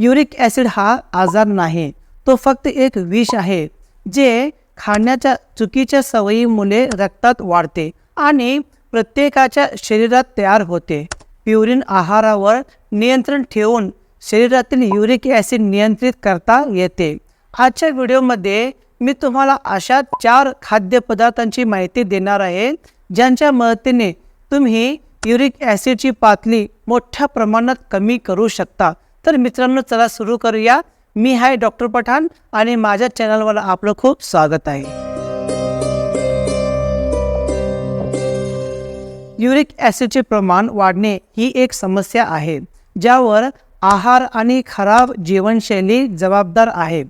Uric acid हा आजार नाही तो फक्त एक विष आहे जे खाण्याच्या चुकीच्या सवयीमुळे रक्तात वाढते आणि प्रत्येकाच्या शरीरात तयार होते. प्युरिन आहारावर नियंत्रण ठेवून शरीरातील युरिक ॲसिड नियंत्रित करता येते. आजच्या व्हिडिओमध्ये मी तुम्हाला अशा चार खाद्यपदार्थांची माहिती देणार आहे ज्यांच्या मदतीने तुम्ही युरिक ॲसिडची पातळी मोठ्या प्रमाणात कमी करू शकता. तर मित्रांनो चला सुरू करूया. मी आहे डॉक्टर पठाण आणि माझ्या चॅनलवर आपलं खूप स्वागत आहे. युरिक ॲसिडचे प्रमाण वाढणे ही एक समस्या आहे ज्यावर आहार आणि खराब जीवनशैली जबाबदार आहे.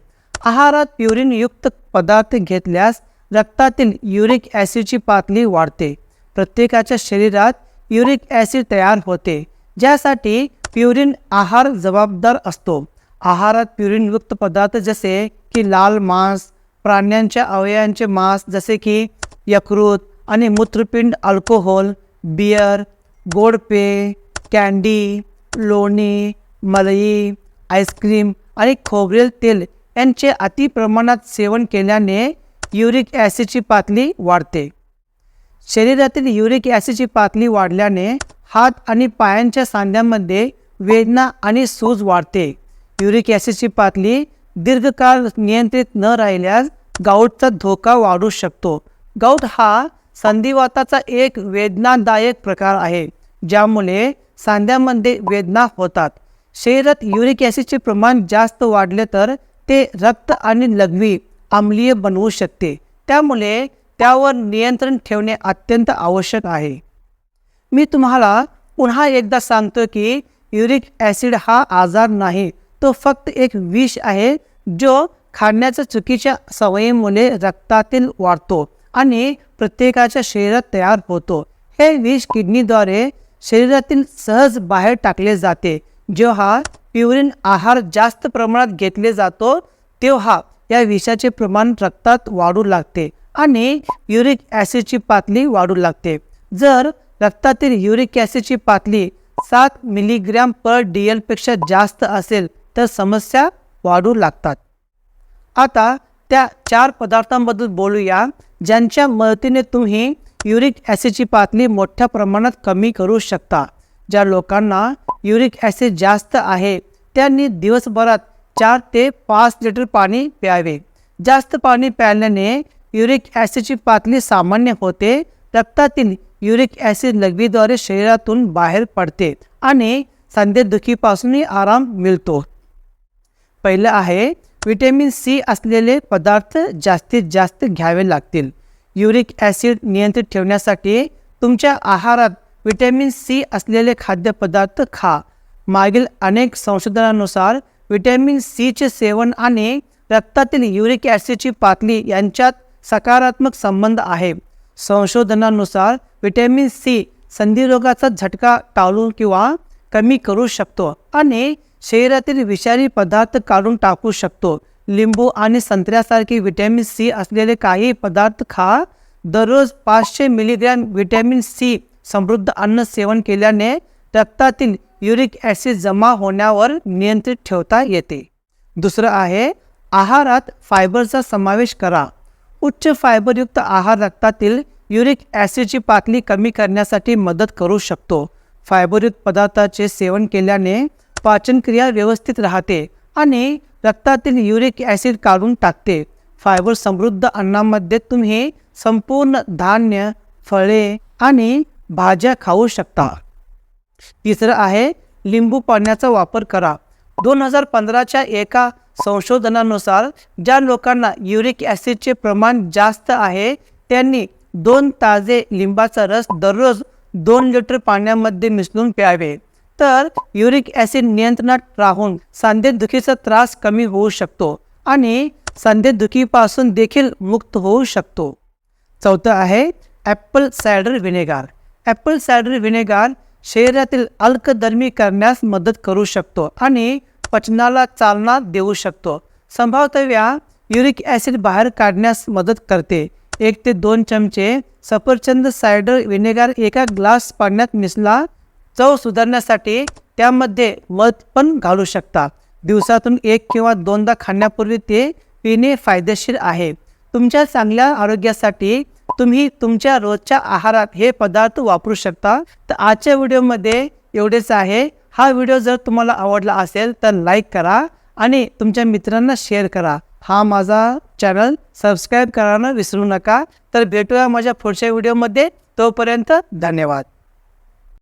आहारात प्युरिनयुक्त पदार्थ घेतल्यास रक्तातील युरिक ॲसिडची पातळी वाढते. प्रत्येकाच्या शरीरात युरिक ॲसिड तयार होते ज्यासाठी प्युरिन आहार जबाबदार असतो. आहारात प्युरिनयुक्त पदार्थ जसे की लाल मांस प्राण्यांच्या अवयवांचे मांस जसे की यकृत आणि मूत्रपिंड अल्कोहोल बियर गोड पेय कॅन्डी लोणी मलई आईस्क्रीम आणि खोबरेल तेल यांचे अति प्रमाणात सेवन केल्याने युरिक ॲसिडची पातळी वाढते. शरीरातील युरिक ॲसिडची पातळी वाढल्याने हात आणि पायांच्या सांध्यांमध्ये वेदना आणि सूज वाढते. युरिक ॲसिडची पातळी दीर्घकाळ नियंत्रित न राहिल्यास गाऊटचा धोका वाढू शकतो. गाऊट हा संधिवाताचा एक वेदनादायक प्रकार आहे ज्यामुळे सांध्यामध्ये वेदना होतात. शरीरात युरिक ॲसिडचे प्रमाण जास्त वाढले तर ते रक्त आणि लघवी आम्लीय बनवू शकते. त्यामुळे त्यावर नियंत्रण ठेवणे अत्यंत आवश्यक आहे. मी तुम्हाला पुन्हा एकदा सांगतो की युरिक ॲसिड हा आजार नाही तो फक्त एक विष आहे जो खाण्याच्या चुकीच्या सवयीमुळे रक्तातील वाढतो आणि प्रत्येकाच्या शरीरात तयार होतो. हे विष किडनीद्वारे शरीरातील सहज बाहेर टाकले जाते. जेव्हा प्युरिन आहार जास्त प्रमाणात घेतले जातो तेव्हा या विषाचे प्रमाण रक्तात वाढू लागते आणि युरिक ॲसिडची पातळी वाढू लागते. जर रक्तातील युरिक ॲसिडची पातळी सात मिलीग्रॅम पर डी एलपेक्षा जास्त असेल तर समस्या वाढू लागतात. आता त्या चार पदार्थांबद्दल बोलूया ज्यांच्या मदतीने तुम्ही युरिक ॲसिडची पातळी मोठ्या प्रमाणात कमी करू शकता. ज्या लोकांना युरिक ॲसिड जास्त आहे त्यांनी दिवसभरात चार ते पाच लिटर पाणी प्यावे. जास्त पाणी प्यायल्याने युरिक ॲसिडची पातळी सामान्य होते रक्तातील युरिक ॲसिड लघवीद्वारे शरीरातून बाहेर पडते आणि सांधेदुखीपासूनही आराम मिळतो. पहिलं आहे विटॅमिन सी असलेले पदार्थ जास्तीत जास्त घ्यावे लागतील. युरिक ॲसिड नियंत्रित ठेवण्यासाठी तुमच्या आहारात विटॅमिन सी असलेले खाद्यपदार्थ खा. मागील अनेक संशोधनानुसार विटॅमिन सीचे सेवन आणि रक्तातील युरिक ॲसिडची पातळी यांच्यात सकारात्मक संबंध आहे. संशोधनानुसार विटॅमिन सी संधिरोगाचा झटका टाळून किंवा कमी करू शकतो आणि शरीरातील विषारी पदार्थ काढून टाकू शकतो. लिंबू आणि संत्र्यासारखे व्हिटॅमिन सी असलेले काही पदार्थ खा. दररोज पाचशे मिलीग्रॅम व्हिटॅमिन सी समृद्ध अन्न सेवन केल्याने रक्तातील युरिक ॲसिड जमा होण्यावर नियंत्रित ठेवता येते. दुसरं आहे आहारात फायबरचा समावेश करा. उच्च फायबरयुक्त आहार रक्तातील युरिक ॲसिडची पातळी कमी करण्यासाठी मदत करू शकतो. फायबरयुक्त पदार्थाचे सेवन केल्याने पाचनक्रिया व्यवस्थित राहते आणि रक्तातील युरिक ॲसिड काढून टाकते. फायबर समृद्ध अन्नामध्ये तुम्ही संपूर्ण धान्य फळे आणि भाज्या खाऊ शकता. तिसरं आहे लिंबू पाण्याचा वापर करा. दोन हजार पंधराच्या एका संशोधनानुसार ज्या लोकांना युरिक ॲसिडचे प्रमाण जास्त आहे त्यांनी दोन ताजे लिंबाचा रस दररोज दोन लिटर पाण्यामध्ये मिसळून प्यावे. तर युरिक ॲसिड नियंत्रणात राहून सांधेदुखीचा त्रास कमी होऊ शकतो आणि सांधेदुखीपासून देखील मुक्त होऊ शकतो. चौथं आहे apple cider vinegar. Apple cider vinegar शरीरातील अल्कधर्मी करण्यास मदत करू शकतो आणि पचनाला चालना देऊ शकतो. संभाव्यतया युरिक ॲसिड बाहेर काढण्यास मदत करते. एक ते दोन चमचे सफरचंद सायडर व्हिनेगार एका ग्लास पाण्यात मिसला चव सुधारण्यासाठी त्यामध्ये मध पण घालू शकता. दिवसातून एक किंवा दोनदा खाण्यापूर्वी ते पिणे फायदेशीर आहे. तुमच्या चांगल्या आरोग्यासाठी तुम्ही तुमच्या रोजच्या आहारात हे पदार्थ वापरू शकता. तर आजच्या व्हिडिओमध्ये एवढेच आहे. हा व्हिडिओ जर तुम्हाला आवडला असेल तर लाईक करा आणि तुमच्या मित्रांना शेअर करा. हा माझा चॅनल सबस्क्राईब करायला विसरू नका. तर भेटूया माझ्या पुढच्या व्हिडिओमध्ये तोपर्यंत धन्यवाद.